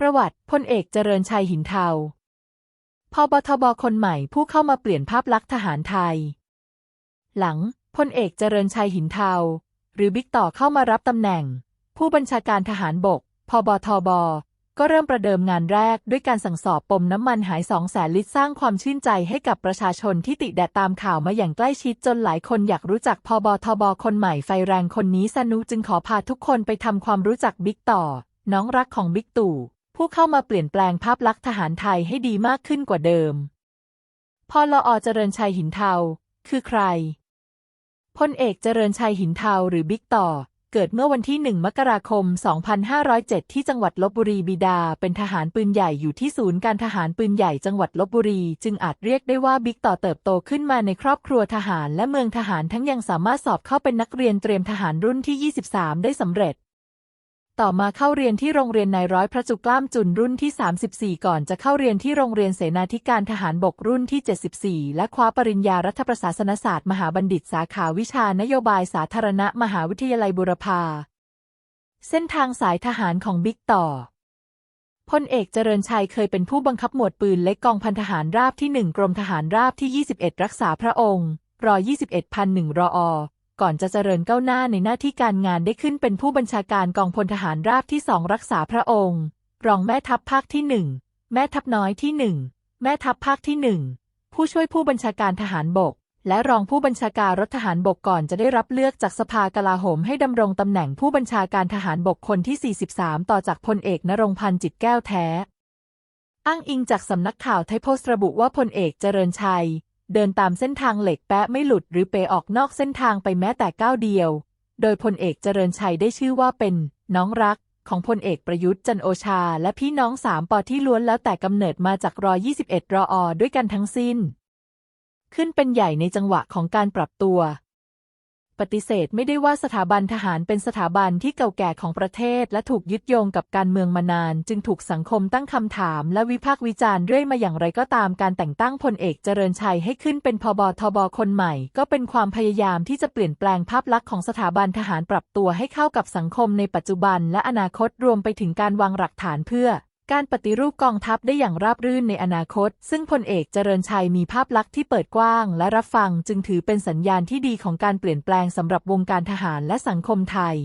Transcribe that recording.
ประวัติพลเอกเจริญชัยหินเทาพบทบคนใหม่ผู้เข้ามาเปลี่ยนภาพลักษณ์ทหารไทย หลังพลเอกเจริญชัยหินเทาหรือบิ๊กต่อเข้ามารับตำแหน่ง ผู้บัญชาการทหารบกพบทบ ก็เริ่มประเดิมงานแรกด้วยการสั่งสอบปมน้ำมันหายสองแสนลิตรสร้างความชื่นใจให้กับประชาชนที่ติดแดดตามข่าวมาอย่างใกล้ชิดจนหลายคนอยากรู้จักพบทบคนใหม่ไฟแรงคนนี้สนุจึงขอพาทุกคนไปทำความรู้จักบิ๊กต่อ น้องรักของบิ๊กตู่ ผู้เข้ามาเปลี่ยนแปลงภาพลักษณ์ทหารไทยให้ดีมากขึ้นกว่าเดิม พอลอเจริญชัยหินเทา คือใคร พลเอกเจริญชัยหินเทาหรือบิ๊กต่อ เกิดเมื่อวันที่ 1 มกราคม 2507 ที่จังหวัดลบบุรีบิดา เป็นทหารปืนใหญ่อยู่ที่ศูนย์การทหารปืนใหญ่จังหวัดลบบุรี จึงอาจเรียกได้ว่าบิ๊กต่อเติบโตขึ้นมาในครอบครัวทหารและเมืองทหารทั้งยังสามารถสอบเข้าเป็นนักเรียนเตรียมทหารรุ่นที่ 23 ได้สำเร็จ ต่อมาเข้าเรียนที่โรงเรียนนายร้อยพระจุกล้ามจุนรุ่นที่ 34 ก่อนจะเข้าเรียนที่โรงเรียนเสนาธิการทหารบกรุ่นที่ 74 และคว้าปริญญารัฐประศาสนศาสตร์มหาบัณฑิตสาขาวิชานโยบายสาธารณะมหาวิทยาลัยบุรพา เส้นทางสายทหารของบิ๊กต่อพลเอกเจริญชัยเคยเป็นผู้บังคับหมวดปืนเล็กกองพันทหารราบที่ 1 กรมทหารราบที่ 21 รักษาพระองค์รอ21,001รอ ก่อนจะเจริญก้าวหน้าในหน้าที่การงานได้ขึ้นเป็นผู้บัญชาการกองพลทหารราบที่สองรักษาพระองค์ รองแม่ทัพภาคที่หนึ่งแม่ทัพน้อยที่หนึ่งแม่ทัพภาคที่หนึ่งผู้ช่วยผู้บัญชาการทหารบก และรองผู้บัญชาการรถทหารบกก่อนจะได้รับเลือกจากสภากลาโหมให้ดำรงตำแหน่งผู้บัญชาการทหารบกคนที่ 43 ต่อจากพลเอกนรงพันธ์จิตแก้วแท้ อ้างอิงจากสำนักข่าวไทยโพสต์ระบุว่าพลเอกเจริญชัย เดินตามเส้นทางเหล็กแปะไม่หลุดหรือเปออกนอกเส้นทางไปแม้แต่ก้าวเดียว โดยพลเอกเจริญชัยได้ชื่อว่าเป็น น้องรักของพลเอกประยุทธ์จันโอชา และพี่น้องสามปอที่ล้วนแล้วแต่กำเนิดมาจากรอ21รออด้วยกันทั้งสิ้น ขึ้นเป็นใหญ่ในจังหวะของการปรับตัว ปฏิเสธไม่ได้ว่าสถาบันทหารเป็นสถาบันที่เก่าแก่ของประเทศ และถูกยึดโยงกับการเมืองมานาน จึงถูกสังคมตั้งคำถาม และวิพากษ์วิจารณ์เรื่อยมาอย่างไรก็ตามการแต่งตั้งพลเอกเจริญชัยให้ขึ้นเป็นพบทบคนใหม่ ก็เป็นความพยายามที่จะเปลี่ยนแปลงภาพลักษณ์ของสถาบันทหารปรับตัวให้เข้ากับสังคมในปัจจุบันและอนาคตรวมไปถึงการวางหลักฐานเพื่อ การปฏิรูปกองทัพได้อย่างราบรื่นในอนาคต ซึ่งพลเอกเจริญชัยมีภาพลักษณ์ที่เปิดกว้าง และรับฟังจึงถือเป็นสัญญาณที่ดีของการเปลี่ยนแปลงสำหรับวงการทหารและสังคมไทย